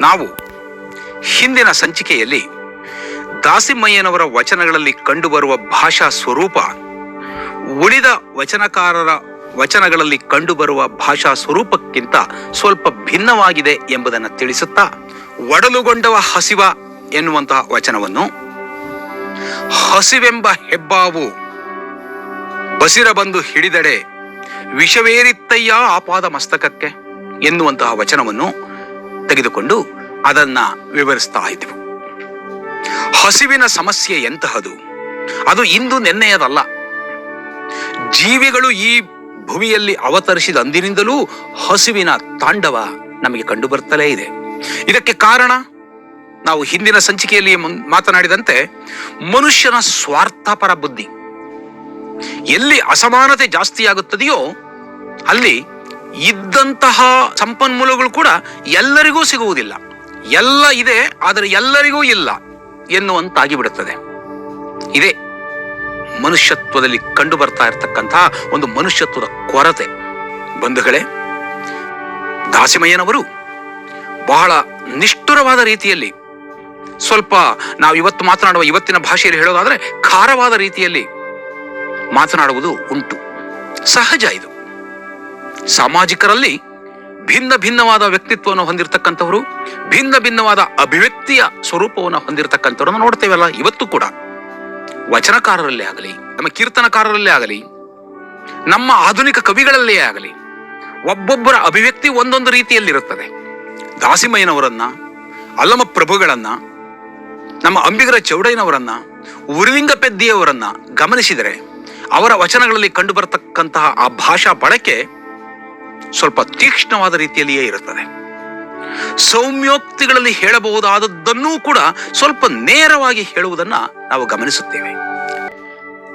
ನಾವು ಹಿಂದಿನ ಸಂಚಿಕೆಯಲ್ಲಿ ದಾಸಿಮಯ್ಯನವರ ವಚನಗಳಲ್ಲಿ ಕಂಡುಬರುವ ಭಾಷಾ ಸ್ವರೂಪ, ಉಳಿದ ವಚನಕಾರರ ವಚನಗಳಲ್ಲಿ ಕಂಡುಬರುವ ಭಾಷಾ ಸ್ವರೂಪಕ್ಕಿಂತ ಸ್ವಲ್ಪ ಭಿನ್ನವಾಗಿದೆ ಎಂಬುದನ್ನು ತಿಳಿಸುತ್ತಾ ಒಡಲುಗೊಂಡವ ಹಸಿವ ಎನ್ನುವಂತಹ ವಚನವನ್ನು ಹಸಿವೆಂಬ ಹೆಬ್ಬಾವು ಬಸಿರ ಬಂದು ಹಿಡಿದಡೆ ವಿಷವೇರಿತ್ತಯ್ಯ ಆಪಾದ ಮಸ್ತಕಕ್ಕೆ ಎನ್ನುವಂತಹ ವಚನವನ್ನು ತೆಗೆದುಕೊಂಡು ಅದನ್ನ ವಿವರಿಸ್ತಾ ಇದ್ವು ಹಸಿವಿನ ಸಮಸ್ಯೆ ಎಂತಹದು? ಅದು ಇಂದು ನೆನ್ನೆಯದಲ್ಲ. ಜೀವಿಗಳು ಈ ಭೂಮಿಯಲ್ಲಿ ಅವತರಿಸಿದ ಅಂದಿನಿಂದಲೂ ಹಸಿವಿನ ತಾಂಡವ ನಮಗೆ ಕಂಡು ಬರ್ತಲೇ ಇದೆ. ಇದಕ್ಕೆ ಕಾರಣ, ನಾವು ಹಿಂದಿನ ಸಂಚಿಕೆಯಲ್ಲಿ ಮಾತನಾಡಿದಂತೆ ಮನುಷ್ಯನ ಸ್ವಾರ್ಥಪರ ಬುದ್ಧಿ. ಎಲ್ಲಿ ಅಸಮಾನತೆ ಜಾಸ್ತಿ ಆಗುತ್ತದೆಯೋ ಅಲ್ಲಿ ಇದ್ದಂತಹ ಸಂಪನ್ಮೂಲಗಳು ಕೂಡ ಎಲ್ಲರಿಗೂ ಸಿಗುವುದಿಲ್ಲ. ಎಲ್ಲ ಇದೆ, ಆದರೆ ಎಲ್ಲರಿಗೂ ಇಲ್ಲ ಎನ್ನುವಂತಾಗಿ ಬಿಡುತ್ತದೆ ಇದೇ ಮನುಷ್ಯತ್ವದಲ್ಲಿ ಕಂಡು ಬರ್ತಾ ಇರತಕ್ಕಂತಹ ಒಂದು ಮನುಷ್ಯತ್ವದ ಕೊರತೆ. ಬಂಧುಗಳೇ, ದಾಸಿಮಯ್ಯನವರು ಬಹಳ ನಿಷ್ಠುರವಾದ ರೀತಿಯಲ್ಲಿ, ಸ್ವಲ್ಪ ನಾವು ಇವತ್ತು ಮಾತನಾಡುವ ಇವತ್ತಿನ ಭಾಷೆಯಲ್ಲಿ ಹೇಳೋದಾದರೆ ಖಾರವಾದ ರೀತಿಯಲ್ಲಿ ಮಾತನಾಡುವುದು ಉಂಟು. ಸಹಜ ಇದು. ಸಾಮಾಜಿಕರಲ್ಲಿ ಭಿನ್ನ ಭಿನ್ನವಾದ ವ್ಯಕ್ತಿತ್ವವನ್ನು ಹೊಂದಿರತಕ್ಕಂಥವರು, ಭಿನ್ನ ಭಿನ್ನವಾದ ಅಭಿವ್ಯಕ್ತಿಯ ಸ್ವರೂಪವನ್ನು ಹೊಂದಿರತಕ್ಕಂಥವ್ರನ್ನ ನೋಡ್ತೇವಲ್ಲ ಇವತ್ತು ಕೂಡ. ವಚನಕಾರರಲ್ಲೇ ಆಗಲಿ, ನಮ್ಮ ಕೀರ್ತನಕಾರರಲ್ಲೇ ಆಗಲಿ, ನಮ್ಮ ಆಧುನಿಕ ಕವಿಗಳಲ್ಲೇ ಆಗಲಿ, ಒಬ್ಬೊಬ್ಬರ ಅಭಿವ್ಯಕ್ತಿ ಒಂದೊಂದು ರೀತಿಯಲ್ಲಿರುತ್ತದೆ. ದಾಸಿಮಯ್ಯನವರನ್ನ ಅಲ್ಲಮ ಪ್ರಭುಗಳನ್ನ ನಮ್ಮ ಅಂಬಿಗರ ಚೌಡಯ್ಯನವರನ್ನ ಉರಿಲಿಂಗ ಪೆದ್ದಿಯವರನ್ನ ಗಮನಿಸಿದರೆ ಅವರ ವಚನಗಳಲ್ಲಿ ಕಂಡುಬರತಕ್ಕಂತಹ ಆ ಭಾಷಾ ಬಳಕೆ ಸ್ವಲ್ಪ ತೀಕ್ಷ್ಣವಾದ ರೀತಿಯಲ್ಲಿಯೇ ಇರುತ್ತದೆ. ಸೌಮ್ಯೋಕ್ತಿಗಳಲ್ಲಿ ಹೇಳಬಹುದಾದದ್ದನ್ನೂ ಕೂಡ ಸ್ವಲ್ಪ ನೇರವಾಗಿ ಹೇಳುವುದನ್ನ ನಾವು ಗಮನಿಸುತ್ತೇವೆ.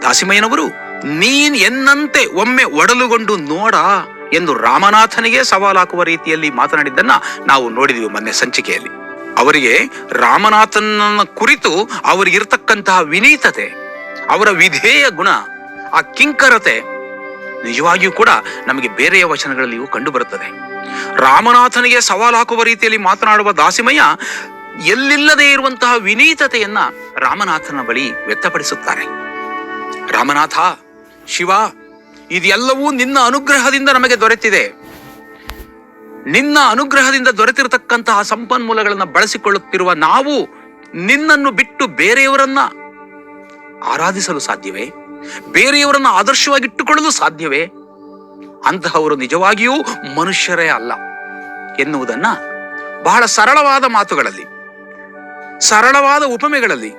ದಾಸಿಮಯ್ಯನವರು, ನೀನ್ ಎನ್ನಂತೆ ಒಮ್ಮೆ ಒಡಲುಗೊಂಡು ನೋಡ ಎಂದು ರಾಮನಾಥನಿಗೆ ಸವಾಲಾಕುವ ರೀತಿಯಲ್ಲಿ ಮಾತನಾಡಿದ್ದನ್ನ ನಾವು ನೋಡಿದೀವಿ ಮೊನ್ನೆ ಸಂಚಿಕೆಯಲ್ಲಿ. ಅವರಿಗೆ ರಾಮನಾಥನ ಕುರಿತು ಅವರಿಗಿರ್ತಕ್ಕಂತಹ ವಿನೀತತೆ, ಅವರ ವಿಧೇಯ ಗುಣ, ಆ ಕಿಂಕರತೆ ನಿಜವಾಗಿಯೂ ಕೂಡ ನಮಗೆ ಬೇರೆಯ ವಚನಗಳಲ್ಲಿಯೂ ಕಂಡುಬರುತ್ತದೆ. ರಾಮನಾಥನಿಗೆ ಸವಾಲು ಹಾಕುವ ರೀತಿಯಲ್ಲಿ ಮಾತನಾಡುವ ದಾಸಿಮಯ್ಯ ಎಲ್ಲಿಲ್ಲದೆ ಇರುವಂತಹ ವಿನೀತತೆಯನ್ನ ರಾಮನಾಥನ ಬಳಿ ವ್ಯಕ್ತಪಡಿಸುತ್ತಾರೆ. ರಾಮನಾಥ, ಶಿವ, ಇದೆಲ್ಲವೂ ನಿನ್ನ ಅನುಗ್ರಹದಿಂದ ನಮಗೆ ದೊರೆತಿದೆ. ನಿನ್ನ ಅನುಗ್ರಹದಿಂದ ದೊರೆತಿರತಕ್ಕಂತಹ ಸಂಪನ್ಮೂಲಗಳನ್ನು ಬಳಸಿಕೊಳ್ಳುತ್ತಿರುವ ನಾವು ನಿನ್ನನ್ನು ಬಿಟ್ಟು ಬೇರೆಯವರನ್ನ ಆರಾಧಿಸಲು ಸಾಧ್ಯವೇ? ಬೇರೆಯವರನ್ನ ಆದರ್ಶವಾಗಿಟ್ಟುಕೊಳ್ಳಲು ಸಾಧ್ಯವೇ? ಅಂತಹವರು ನಿಜವಾಗಿಯೂ ಮನುಷ್ಯರೇ ಅಲ್ಲ ಎನ್ನುವುದನ್ನ ಬಹಳ ಸರಳವಾದ ಮಾತುಗಳಲ್ಲಿ, ಸರಳವಾದ ಉಪಮೆಗಳಲ್ಲಿ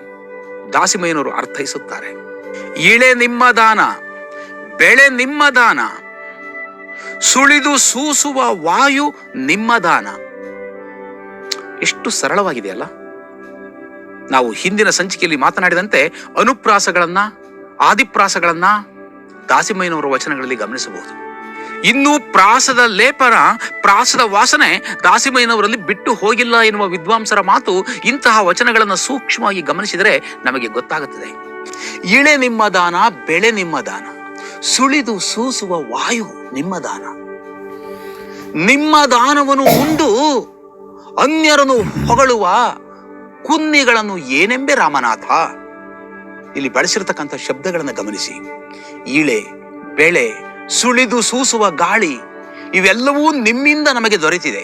ದಾಸಿಮಯ್ಯನವರು ಅರ್ಥೈಸುತ್ತಾರೆ. ಇಳೆ ನಿಮ್ಮ ದಾನ, ಬೆಳೆ ನಿಮ್ಮ ದಾನ, ಸುಳಿದು ಸೂಸುವ ವಾಯು ನಿಮ್ಮ ದಾನ. ಎಷ್ಟು ಸರಳವಾಗಿದೆಯಲ್ಲ. ನಾವು ಹಿಂದಿನ ಸಂಚಿಕೆಯಲ್ಲಿ ಮಾತನಾಡಿದಂತೆ ಅನುಪ್ರಾಸಗಳನ್ನ ಆದಿಪ್ರಾಸಗಳನ್ನ ದಾಸಿಮಯ್ಯನವರ ವಚನಗಳಲ್ಲಿ ಗಮನಿಸಬಹುದು. ಇನ್ನು ಪ್ರಾಸದ ಲೇಪನ, ಪ್ರಾಸದ ವಾಸನೆ ದಾಸಿಮಯ್ಯನವರಲ್ಲಿ ಬಿಟ್ಟು ಹೋಗಿಲ್ಲ ಎನ್ನುವ ವಿದ್ವಾಂಸರ ಮಾತು ಇಂತಹ ವಚನಗಳನ್ನು ಸೂಕ್ಷ್ಮವಾಗಿ ಗಮನಿಸಿದರೆ ನಮಗೆ ಗೊತ್ತಾಗುತ್ತದೆ. ಇಳೆ ನಿಮ್ಮ ದಾನ, ಬೆಳೆ ನಿಮ್ಮ ದಾನ, ಸುಳಿದು ಸೂಸುವ ವಾಯು ನಿಮ್ಮ ದಾನ. ನಿಮ್ಮ ದಾನವನ್ನು ಉಂಡು ಅನ್ಯರನ್ನು ಹೊಗಳುವ ಕುನ್ನಿಗಳನ್ನು ಏನೆಂಬೆ ರಾಮನಾಥ? ಇಲ್ಲಿ ಬಳಸಿರತಕ್ಕಂಥ ಶಬ್ದಗಳನ್ನು ಗಮನಿಸಿ. ಇಳೆ ಬೆಳೆ, ಸುಳಿದು ಸೂಸುವ ಗಾಳಿ, ಇವೆಲ್ಲವೂ ನಿಮ್ಮಿಂದ ನಮಗೆ ದೊರೆತಿದೆ.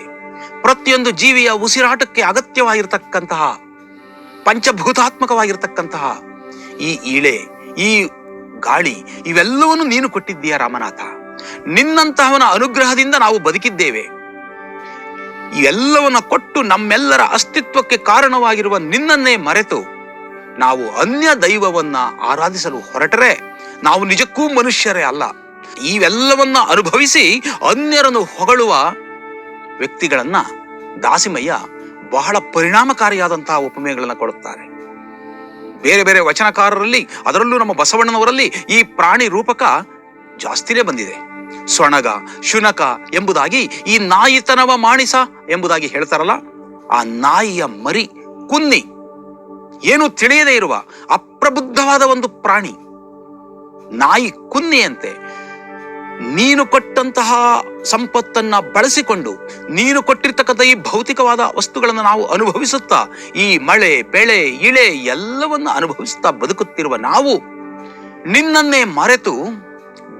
ಪ್ರತಿಯೊಂದು ಜೀವಿಯ ಉಸಿರಾಟಕ್ಕೆ ಅಗತ್ಯವಾಗಿರತಕ್ಕಂತಹ, ಪಂಚಭೂತಾತ್ಮಕವಾಗಿರತಕ್ಕಂತಹ ಈ ಇಳೆ ಈ ಗಾಳಿ, ಇವೆಲ್ಲವನ್ನು ನೀನು ಕೊಟ್ಟಿದ್ದೀಯ ರಾಮನಾಥ? ನಿನ್ನಂತಹವನ ಅನುಗ್ರಹದಿಂದ ನಾವು ಬದುಕಿದ್ದೇವೆ. ಇವೆಲ್ಲವನ್ನ ಕೊಟ್ಟು ನಮ್ಮೆಲ್ಲರ ಅಸ್ತಿತ್ವಕ್ಕೆ ಕಾರಣವಾಗಿರುವ ನಿನ್ನನ್ನೇ ಮರೆತು ನಾವು ಅನ್ಯ ದೈವವನ್ನ ಆರಾಧಿಸಲು ಹೊರಟರೆ, ನಾವು ನಿಜಕ್ಕೂ ಮನುಷ್ಯರೇ ಅಲ್ಲ. ಇವೆಲ್ಲವನ್ನ ಅನುಭವಿಸಿ ಅನ್ಯರನ್ನು ಹೊಗಳುವ ವ್ಯಕ್ತಿಗಳನ್ನ ದಾಸಿಮಯ್ಯ ಬಹಳ ಪರಿಣಾಮಕಾರಿಯಾದಂತಹ ಉಪಮೆಗಳನ್ನ ಕೊಡುತ್ತಾರೆ. ಬೇರೆ ಬೇರೆ ವಚನಕಾರರಲ್ಲಿ, ಅದರಲ್ಲೂ ನಮ್ಮ ಬಸವಣ್ಣನವರಲ್ಲಿ ಈ ಪ್ರಾಣಿ ರೂಪಕ ಜಾಸ್ತಿನೇ ಬಂದಿದೆ. ಸೊಣಗ, ಶುನಕ ಎಂಬುದಾಗಿ ಈ ನಾಯಿತನವ ಮಾಣಿಸ ಎಂಬುದಾಗಿ ಹೇಳ್ತಾರಲ್ಲ, ಆ ನಾಯಿಯ ಮರಿ ಕುನ್ನಿ. ಏನು ತಿಳಿಯದೇ ಇರುವ ಅಪ್ರಬುದ್ಧವಾದ ಒಂದು ಪ್ರಾಣಿ, ನಾಯಿ ಕುನ್ನಿಯಂತೆ ನೀನು ಕೊಟ್ಟಂತಹ ಸಂಪತ್ತನ್ನ ಬಳಸಿಕೊಂಡು ನೀನು ಕೊಟ್ಟಿರ್ತಕ್ಕಂಥ ಈ ಭೌತಿಕವಾದ ವಸ್ತುಗಳನ್ನು ನಾವು ಅನುಭವಿಸುತ್ತಾ, ಈ ಮಳೆ, ಬೆಳೆ, ಇಳೆ ಎಲ್ಲವನ್ನು ಅನುಭವಿಸುತ್ತಾ ಬದುಕುತ್ತಿರುವ ನಾವು, ನಿನ್ನನ್ನೇ ಮರೆತು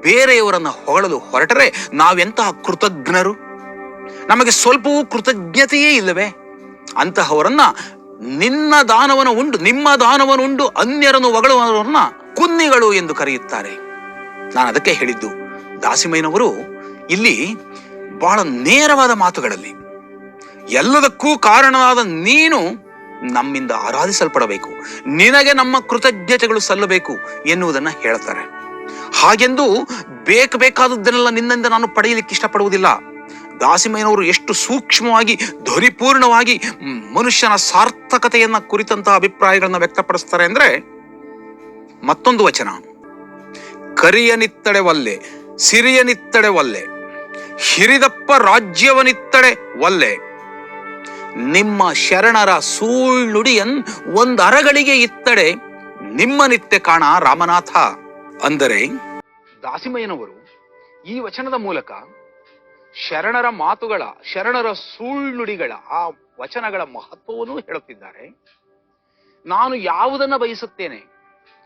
ಬೇರೆಯವರನ್ನ ಹೊಗಳಲು ಹೊರಟರೆ ನಾವೆಂತಹ ಕೃತಜ್ಞರು? ನಮಗೆ ಸ್ವಲ್ಪವೂ ಕೃತಜ್ಞತೆಯೇ ಇಲ್ಲವೇ? ಅಂತಹವರನ್ನ ನಿನ್ನ ದಾನವನ ಉಂಡು ನಿಮ್ಮ ದಾನವನುಂಡು ಅನ್ಯರನ್ನು ಹೊಗಳುವವರನ್ನ ಕುನ್ನಿಗಳು ಎಂದು ಕರೆಯುತ್ತಾರೆ. ನಾನು ಅದಕ್ಕೆ ಹೇಳಿದ್ದು, ದಾಸಿಮಯ್ಯನವರು ಇಲ್ಲಿ ಬಹಳ ನೇರವಾದ ಮಾತುಗಳಲ್ಲಿ, ಎಲ್ಲದಕ್ಕೂ ಕಾರಣವಾದ ನೀನು ನಮ್ಮಿಂದ ಆರಾಧಿಸಲ್ಪಡಬೇಕು, ನಿನಗೆ ನಮ್ಮ ಕೃತಜ್ಞತೆಗಳು ಸಲ್ಲಬೇಕು ಎನ್ನುವುದನ್ನು ಹೇಳ್ತಾರೆ ಹಾಗೆಂದು ಬೇಕು ಬೇಕಾದದ್ದನ್ನೆಲ್ಲ ನಿನ್ನಿಂದ ನಾನು ಪಡೆಯಲಿಕ್ಕೆ ಇಷ್ಟಪಡುವುದಿಲ್ಲ. ದಾಸಿಮಯ್ಯನವರು ಎಷ್ಟು ಸೂಕ್ಷ್ಮವಾಗಿ ಧ್ವರಿಪೂರ್ಣವಾಗಿ ಮನುಷ್ಯನ ಸಾರ್ಥಕತೆಯನ್ನು ಕುರಿತಂತಹ ಅಭಿಪ್ರಾಯಗಳನ್ನು ವ್ಯಕ್ತಪಡಿಸ್ತಾರೆ ಅಂದ್ರೆ ಮತ್ತೊಂದು ವಚನ. ಕರಿಯನಿತ್ತಡೆವಲ್ಲೆ, ಸಿರಿಯನಿತ್ತಡೆವಲ್ಲೆ, ಹಿರಿದಪ್ಪ ರಾಜ್ಯವನಿತ್ತಡೆ ಒಲ್ಲೆ ನಿಮ್ಮ ಶರಣರ ಸೂಳ್ನುಡಿಯನ್ ಒಂದರಗಳಿಗೆ ಇತ್ತಡೆ, ನಿಮ್ಮ ನಿತ್ಯ ಕಾಣ ರಾಮನಾಥ. ಅಂದರೆ ದಾಸಿಮಯ್ಯನವರು ಈ ವಚನದ ಮೂಲಕ ಶರಣರ ಮಾತುಗಳ, ಶರಣರ ಸುಳ್ಳುಡಿಗಳ ಆ ವಚನಗಳ ಮಹತ್ವವನ್ನು ಹೇಳುತ್ತಿದ್ದಾರೆ. ನಾನು ಯಾವುದನ್ನ ಬಯಸುತ್ತೇನೆ?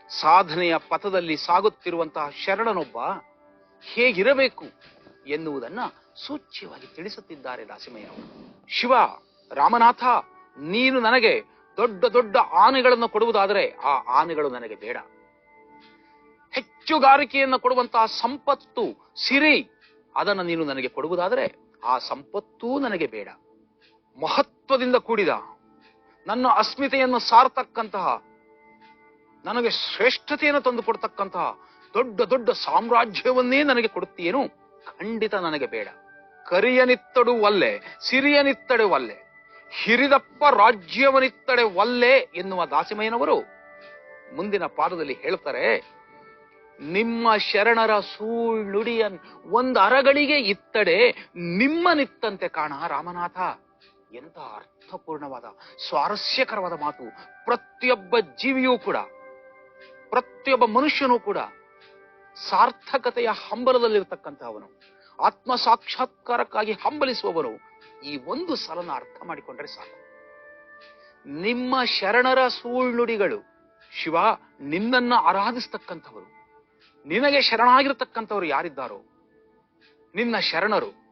ಸಾಧನೆಯ ಪಥದಲ್ಲಿ ಸಾಗುತ್ತಿರುವಂತಹ ಶರಣನೊಬ್ಬ ಹೇಗಿರಬೇಕು ಎನ್ನುವುದನ್ನ ಸೂಚ್ಯವಾಗಿ ತಿಳಿಸುತ್ತಿದ್ದಾರೆ ದಾಸಿಮಯ್ಯ ಶಿವ, ರಾಮನಾಥ, ನೀನು ನನಗೆ ದೊಡ್ಡ ದೊಡ್ಡ ಆನೆಗಳನ್ನು ಕೊಡುವುದಾದರೆ ಆ ಆನೆಗಳು ನನಗೆ ಬೇಡ. ಹೆಚ್ಚುಗಾರಿಕೆಯನ್ನು ಕೊಡುವಂತಹ ಸಂಪತ್ತು, ಸಿರಿ ಅದನ್ನು ನೀನು ನನಗೆ ಕೊಡುವುದಾದರೆ ಆ ಸಂಪತ್ತೂ ನನಗೆ ಬೇಡ. ಮಹತ್ವದಿಂದ ಕೂಡಿದ ನನ್ನ ಅಸ್ಮಿತೆಯನ್ನು ಸಾರ್ತಕ್ಕಂತಹ, ನನಗೆ ಶ್ರೇಷ್ಠತೆಯನ್ನು ತಂದು ಕೊಡ್ತಕ್ಕಂತಹ ದೊಡ್ಡ ದೊಡ್ಡ ಸಾಮ್ರಾಜ್ಯವನ್ನೇ ನನಗೆ ಕೊಡುತ್ತೀಯೇನು? ಖಂಡಿತ ನನಗೆ ಬೇಡ. ಕರಿಯನಿತ್ತಡು ಒಲ್ಲೆ ಸಿರಿಯನಿತ್ತಡೆ ಒಲ್ಲೆ ಹಿರಿದಪ್ಪ ರಾಜ್ಯವನಿತ್ತಡೆ ಒಲ್ಲೆ ಎನ್ನುವ ದಾಸಿಮಯ್ಯನವರು ಮುಂದಿನ ಪಾದದಲ್ಲಿ ಹೇಳ್ತಾರೆ ನಿಮ್ಮ ಶರಣರ ಸೂಳ್ಳುಡಿಯನ್ ಒಂದು ಅರಗಳಿಗೆ ಇತ್ತಡೆ ನಿಮ್ಮ ನಿತ್ತಂತೆ ಕಾಣ ರಾಮನಾಥ. ಎಂತ ಅರ್ಥಪೂರ್ಣವಾದ, ಸ್ವಾರಸ್ಯಕರವಾದ ಮಾತು. ಪ್ರತಿಯೊಬ್ಬ ಜೀವಿಯೂ ಕೂಡ, ಪ್ರತಿಯೊಬ್ಬ ಮನುಷ್ಯನೂ ಕೂಡ ಸಾರ್ಥಕತೆಯ ಹಂಬಲದಲ್ಲಿರ್ತಕ್ಕಂಥವನು ಆತ್ಮ ಸಾಕ್ಷಾತ್ಕಾರಕ್ಕಾಗಿ ಹಂಬಲಿಸುವವನು ಈ ಒಂದು ಸಲನ ಅರ್ಥ ಮಾಡಿಕೊಂಡ್ರೆ ಸಾಕು. ನಿಮ್ಮ ಶರಣರ ಸೂಳ್ನುಡಿಗಳು ಶಿವ, ನಿನ್ನನ್ನ ಆರಾಧಿಸ್ತಕ್ಕಂಥವರು. ನಿನಗೆ ಶರಣಾಗಿರ್ತಕ್ಕಂಥವ್ರು ಯಾರಿದ್ದಾರೋ? ನಿನ್ನ ಶರಣರು.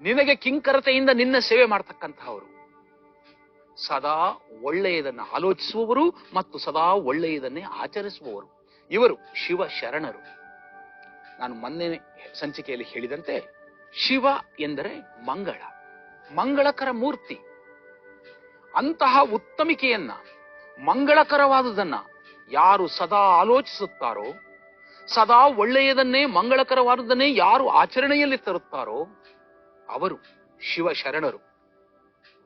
ನಿನಗೆ ಕಿಂಕರತೆಯಿಂದ ನಿನ್ನ ಸೇವೆ ಮಾಡ್ತಕ್ಕಂತಹವರು ಸದಾ ಒಳ್ಳೆಯದನ್ನ ಆಲೋಚಿಸುವವರು ಮತ್ತು ಸದಾ ಒಳ್ಳೆಯದನ್ನೇ ಆಚರಿಸುವವರು. ಇವರು ಶಿವ ಶರಣರು. ನಾನು ಮೊನ್ನೆ ಸಂಚಿಕೆಯಲ್ಲಿ ಹೇಳಿದಂತೆ, ಶಿವ ಎಂದರೆ ಮಂಗಳ, ಮಂಗಳಕರ ಮೂರ್ತಿ. ಅಂತಹ ಉತ್ತಮಿಕೆಯನ್ನ ಮಂಗಳಕರವಾದುದನ್ನ ಯಾರು ಸದಾ ಆಲೋಚಿಸುತ್ತಾರೋ, ಸದಾ ಒಳ್ಳೆಯದನ್ನೇ ಮಂಗಳಕರವಾದದನ್ನೇ ಯಾರು ಆಚರಣೆಯಲ್ಲಿ ತರುತ್ತಾರೋ, ಅವರು ಶಿವ ಶರಣರು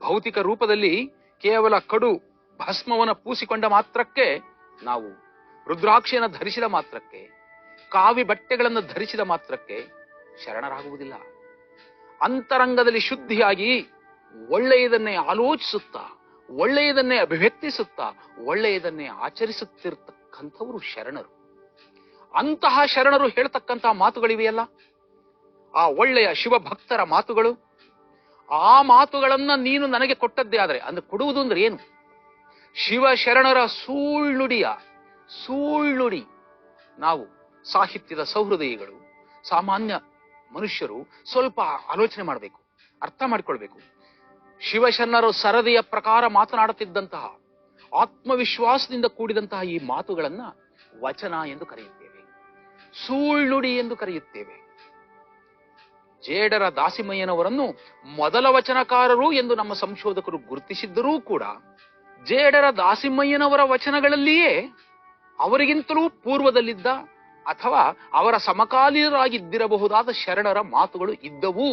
ಭೌತಿಕ ರೂಪದಲ್ಲಿ ಕೇವಲ ಕಡು ಭಸ್ಮವನ್ನು ಪೂಸಿಕೊಂಡ ಮಾತ್ರಕ್ಕೆ, ನಾವು ರುದ್ರಾಕ್ಷಿಯನ್ನು ಧರಿಸಿದ ಮಾತ್ರಕ್ಕೆ, ಕಾವಿ ಬಟ್ಟೆಗಳನ್ನು ಧರಿಸಿದ ಮಾತ್ರಕ್ಕೆ ಶರಣರಾಗುವುದಿಲ್ಲ. ಅಂತರಂಗದಲ್ಲಿ ಶುದ್ಧಿಯಾಗಿ ಒಳ್ಳೆಯದನ್ನೇ ಆಲೋಚಿಸುತ್ತಾ ಒಳ್ಳೆಯದನ್ನೇ ಅಭಿವ್ಯಕ್ತಿಸುತ್ತಾ, ಒಳ್ಳೆಯದನ್ನೇ ಆಚರಿಸುತ್ತಿರ್ತಕ್ಕಂಥವರು ಶರಣರು. ಅಂತಹ ಶರಣರು ಹೇಳ್ತಕ್ಕಂತಹ ಮಾತುಗಳಿವೆಯಲ್ಲ? ಆ ಒಳ್ಳೆಯ ಶಿವಭಕ್ತರ ಮಾತುಗಳು? ಆ ಮಾತುಗಳನ್ನ ನೀನು ನನಗೆ ಕೊಟ್ಟದ್ದೇ ಆದ್ರೆ, ಅಂದ್ರೆ ಕೊಡುವುದು ಅಂದ್ರೆ ಏನು? ಶಿವ ಶರಣರ ಸೂಳ್ನುಡಿಯ, ಸೂಳ್ನುಡಿ. ನಾವು ಸಾಹಿತ್ಯದ ಸೌಹೃದಯಿಗಳು, ಸಾಮಾನ್ಯ ಮನುಷ್ಯರು ಸ್ವಲ್ಪ ಆಲೋಚನೆ ಮಾಡಬೇಕು, ಅರ್ಥ ಮಾಡಿಕೊಳ್ಬೇಕು. ಶಿವಶರಣರು ಸರದಿಯ ಪ್ರಕಾರ ಮಾತನಾಡುತ್ತಿದ್ದಂತಹ ಆತ್ಮವಿಶ್ವಾಸದಿಂದ ಕೂಡಿದಂತಹ ಈ ಮಾತುಗಳನ್ನ ವಚನ ಎಂದು ಕರೆಯುತ್ತೇವೆ ಸೂಳ್ಳುಡಿ ಎಂದು ಕರೆಯುತ್ತೇವೆ. ಜೇಡರ ದಾಸಿಮಯ್ಯನವರನ್ನು ಮೊದಲ ವಚನಕಾರರು ಎಂದು ನಮ್ಮ ಸಂಶೋಧಕರು ಗುರುತಿಸಿದ್ದರೂ ಕೂಡ ಜೇಡರ ದಾಸಿಮಯ್ಯನವರ ವಚನಗಳಲ್ಲಿಯೇ ಅವರಿಗಿಂತಲೂ ಪೂರ್ವದಲ್ಲಿದ್ದ ಅಥವಾ ಅವರ ಸಮಕಾಲೀನರಾಗಿದ್ದಿರಬಹುದಾದ ಶರಣರ ಮಾತುಗಳು ಇದ್ದವು.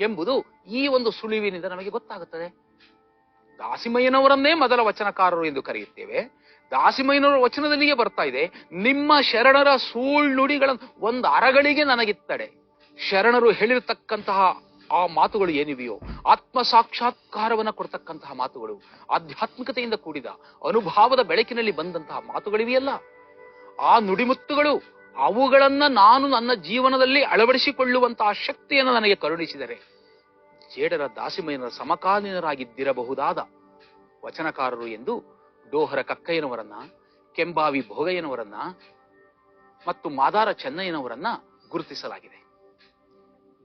ಎಂಬುದು ಈ ಒಂದು ಸುಳಿವಿನಿಂದ ನಮಗೆ ಗೊತ್ತಾಗುತ್ತದೆ. ದಾಸಿಮಯ್ಯನವರನ್ನೇ ಮೊದಲ ವಚನಕಾರರು ಎಂದು ಕರೆಯುತ್ತೇವೆ. ದಾಸಿಮಯ್ಯನವರ ವಚನದಲ್ಲಿಯೇ ಬರ್ತಾ ಇದೆ, ನಿಮ್ಮ ಶರಣರ ಸೂಳ್ನುಡಿಗಳ ಒಂದು ಅರಗಳಿಗೆ ನನಗಿತ್ತಡೆ. ಶರಣರು ಹೇಳಿರ್ತಕ್ಕಂತಹ ಆ ಮಾತುಗಳು ಏನಿವೆಯೋ ಆತ್ಮ ಸಾಕ್ಷಾತ್ಕಾರವನ್ನ ಕೊಡ್ತಕ್ಕಂತಹ ಮಾತುಗಳು, ಆಧ್ಯಾತ್ಮಿಕತೆಯಿಂದ ಕೂಡಿದ ಅನುಭಾವದ ಬೆಳಕಿನಲ್ಲಿ ಬಂದಂತಹ ಮಾತುಗಳಿವೆಯಲ್ಲ. ಆ ನುಡಿಮುತ್ತುಗಳು ಅವುಗಳನ್ನ ನಾನು ನನ್ನ ಜೀವನದಲ್ಲಿ ಅಳವಡಿಸಿಕೊಳ್ಳುವಂತಹ ಶಕ್ತಿಯನ್ನು ನನಗೆ ಕರುಣಿಸಿದರೆ ಜೇಡರ ದಾಸಿಮಯನ ಸಮಕಾಲೀನರಾಗಿದ್ದಿರಬಹುದಾದ ವಚನಕಾರರು ಎಂದು ಡೋಹರ ಕಕ್ಕಯ್ಯನವರನ್ನ, ಕೆಂಬಾವಿ ಭೋಗಯ್ಯನವರನ್ನ ಮತ್ತು ಮಾದಾರ ಚೆನ್ನಯ್ಯನವರನ್ನ ಗುರುತಿಸಲಾಗಿದೆ.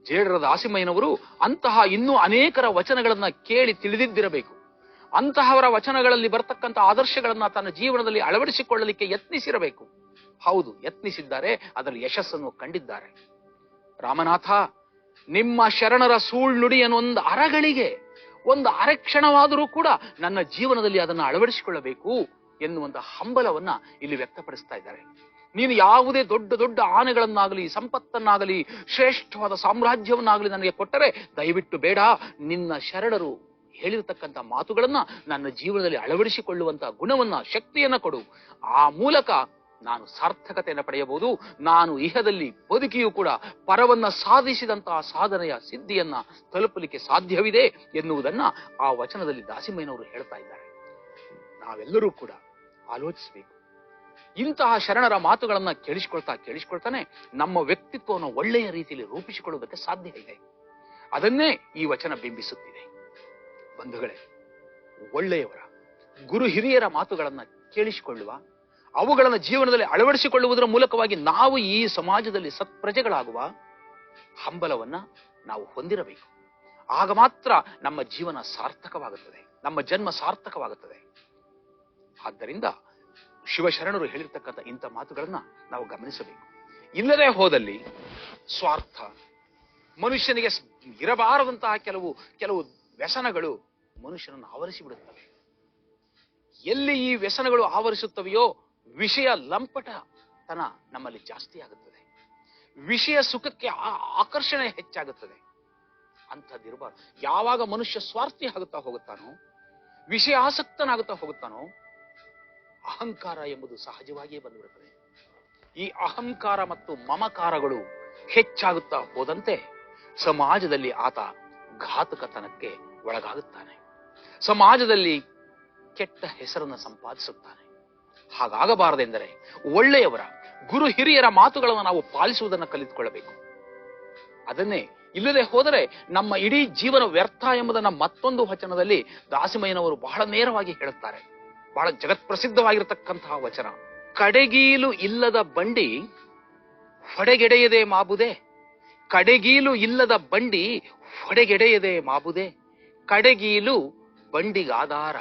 ಜೇಡರ ದಾಸಿಮಯ್ಯನವರು ಅಂತಹ ಇನ್ನೂ ಅನೇಕರ ವಚನಗಳನ್ನ ಕೇಳಿ ತಿಳಿದಿದ್ದಿರಬೇಕು. ಅಂತಹವರ ವಚನಗಳಲ್ಲಿ ಬರ್ತಕ್ಕಂಥ ಆದರ್ಶಗಳನ್ನ ತನ್ನ ಜೀವನದಲ್ಲಿ ಅಳವಡಿಸಿಕೊಳ್ಳಲಿಕ್ಕೆ ಯತ್ನಿಸಿರಬೇಕು. ಹೌದು, ಯತ್ನಿಸಿದ್ದಾರೆ, ಅದರಲ್ಲಿ ಯಶಸ್ಸನ್ನು ಕಂಡಿದ್ದಾರೆ. ರಾಮನಾಥ, ನಿಮ್ಮ ಶರಣರ ಸೂಳ್ನುಡಿಯನ್ನು ಒಂದು ಅರಗಳಿಗೆ, ಒಂದು ಅರಕ್ಷಣವಾದರೂ ಕೂಡ ನನ್ನ ಜೀವನದಲ್ಲಿ ಅದನ್ನು ಅಳವಡಿಸಿಕೊಳ್ಳಬೇಕು ಎನ್ನುವಂತಹ ಹಂಬಲವನ್ನ ಇಲ್ಲಿ ವ್ಯಕ್ತಪಡಿಸ್ತಾ ಇದ್ದಾರೆ. ನೀನು ಯಾವುದೇ ದೊಡ್ಡ ದೊಡ್ಡ ಆನೆಗಳನ್ನಾಗಲಿ, ಸಂಪತ್ತನ್ನಾಗಲಿ, ಶ್ರೇಷ್ಠವಾದ ಸಾಮ್ರಾಜ್ಯವನ್ನಾಗಲಿ ನನಗೆ ಕೊಟ್ಟರೆ ದಯವಿಟ್ಟು ಬೇಡ. ನಿನ್ನ ಶರಣರು ಹೇಳಿರತಕ್ಕಂಥ ಮಾತುಗಳನ್ನ ನನ್ನ ಜೀವನದಲ್ಲಿ ಅಳವಡಿಸಿಕೊಳ್ಳುವಂತಹ ಗುಣವನ್ನ, ಶಕ್ತಿಯನ್ನ ಕೊಡು. ಆ ಮೂಲಕ ನಾನು ಸಾರ್ಥಕತೆಯನ್ನು ಪಡೆಯಬಹುದು, ನಾನು ಇಹದಲ್ಲಿ ಬದುಕಿಯೂ ಕೂಡ ಪರವನ್ನ ಸಾಧಿಸಿದಂತಹ ಸಾಧನೆಯ ಸಿದ್ಧಿಯನ್ನ ತಲುಪಲಿಕ್ಕೆ ಸಾಧ್ಯವಿದೆ ಎನ್ನುವುದನ್ನ ಆ ವಚನದಲ್ಲಿ ದಾಸಿಮಯ್ಯನವರು ಹೇಳ್ತಾ ಇದ್ದಾರೆ. ನಾವೆಲ್ಲರೂ ಕೂಡ ಆಲೋಚಿಸಬೇಕು. ಇಂತಹ ಶರಣರ ಮಾತುಗಳನ್ನ ಕೇಳಿಸಿಕೊಳ್ತಾ ಕೇಳಿಸಿಕೊಳ್ತಾನೆ ನಮ್ಮ ವ್ಯಕ್ತಿತ್ವವನ್ನು ಒಳ್ಳೆಯ ರೀತಿಯಲ್ಲಿ ರೂಪಿಸಿಕೊಳ್ಳುವುದಕ್ಕೆ ಸಾಧ್ಯ ಇದೆ. ಅದನ್ನೇ ಈ ವಚನ ಬಿಂಬಿಸುತ್ತಿದೆ. ಬಂಧುಗಳೇ, ಒಳ್ಳೆಯವರ, ಗುರು ಹಿರಿಯರ ಮಾತುಗಳನ್ನ ಕೇಳಿಸಿಕೊಳ್ಳುವ ಅವುಗಳನ್ನು ಜೀವನದಲ್ಲಿ ಅಳವಡಿಸಿಕೊಳ್ಳುವುದರ ಮೂಲಕವಾಗಿ ನಾವು ಈ ಸಮಾಜದಲ್ಲಿ ಸತ್ಪ್ರಜೆಗಳಾಗುವ ಹಂಬಲವನ್ನ ನಾವು ಹೊಂದಿರಬೇಕು. ಆಗ ಮಾತ್ರ ನಮ್ಮ ಜೀವನ ಸಾರ್ಥಕವಾಗುತ್ತದೆ. ನಮ್ಮ ಜನ್ಮ ಸಾರ್ಥಕವಾಗುತ್ತದೆ. ಆದ್ದರಿಂದ ಶಿವಶರಣರು ಹೇಳಿರ್ತಕ್ಕಂಥ ಇಂಥ ಮಾತುಗಳನ್ನ ನಾವು ಗಮನಿಸಬೇಕು. ಇಲ್ಲದೆ ಹೋದಲ್ಲಿ ಸ್ವಾರ್ಥ, ಮನುಷ್ಯನಿಗೆ ಇರಬಾರದಂತಹ ಕೆಲವು ಕೆಲವು ವ್ಯಸನಗಳು ಮನುಷ್ಯನನ್ನು ಆವರಿಸಿ ಬಿಡುತ್ತವೆ ಎಲ್ಲಿ ಈ ವ್ಯಸನಗಳು ಆವರಿಸುತ್ತವೆಯೋ ವಿಷಯ ಲಂಪಟತನ ನಮ್ಮಲ್ಲಿ ಜಾಸ್ತಿ ಆಗುತ್ತದೆ. ವಿಷಯ ಸುಖಕ್ಕೆ ಆಕರ್ಷಣೆ ಹೆಚ್ಚಾಗುತ್ತದೆ. ಅಂಥದ್ದಿರಬಾರ್ದು. ಯಾವಾಗ ಮನುಷ್ಯ ಸ್ವಾರ್ಥಿ ಆಗುತ್ತಾ ಹೋಗುತ್ತಾನೋ, ವಿಷಯ ಆಸಕ್ತನಾಗುತ್ತಾ ಹೋಗುತ್ತಾನೋ, ಅಹಂಕಾರ ಎಂಬುದು ಸಹಜವಾಗಿಯೇ ಬಂದುಬಿಡುತ್ತದೆ. ಈ ಅಹಂಕಾರ ಮತ್ತು ಮಮಕಾರಗಳು ಹೆಚ್ಚಾಗುತ್ತಾ ಹೋದಂತೆ ಸಮಾಜದಲ್ಲಿ ಆತ ಘಾತಕತನಕ್ಕೆ ಒಳಗಾಗುತ್ತಾನೆ. ಸಮಾಜದಲ್ಲಿ ಕೆಟ್ಟ ಹೆಸರನ್ನು ಸಂಪಾದಿಸುತ್ತಾನೆ. ಹಾಗಾಗಬಾರದೆಂದರೆ ಒಳ್ಳೆಯವರ, ಗುರು ಹಿರಿಯರ ಮಾತುಗಳನ್ನು ನಾವು ಪಾಲಿಸುವುದನ್ನು ಕಲಿತುಕೊಳ್ಳಬೇಕು. ಅದನ್ನೇ ಇಲ್ಲದೆ ಹೋದರೆ ನಮ್ಮ ಇಡೀ ಜೀವನ ವ್ಯರ್ಥ ಎಂಬುದನ್ನ ಮತ್ತೊಂದು ವಚನದಲ್ಲಿ ದಾಸಿಮಯ್ಯನವರು ಬಹಳ ನೇರವಾಗಿ ಹೇಳುತ್ತಾರೆ. ಬಹಳ ಜಗತ್ಪ್ರಸಿದ್ಧವಾಗಿರತಕ್ಕಂತಹ ವಚನ. ಕಡೆಗೀಲು ಇಲ್ಲದ ಬಂಡಿ ಹೊಡೆಗೆಡೆಯದೆ ಮಾಬುದೇ. ಕಡೆಗೀಲು ಇಲ್ಲದ ಬಂಡಿ ಹೊಡೆಗೆಡೆಯದೆ ಮಾಬುದೇ. ಕಡೆಗೀಲು ಬಂಡಿಗಾಧಾರ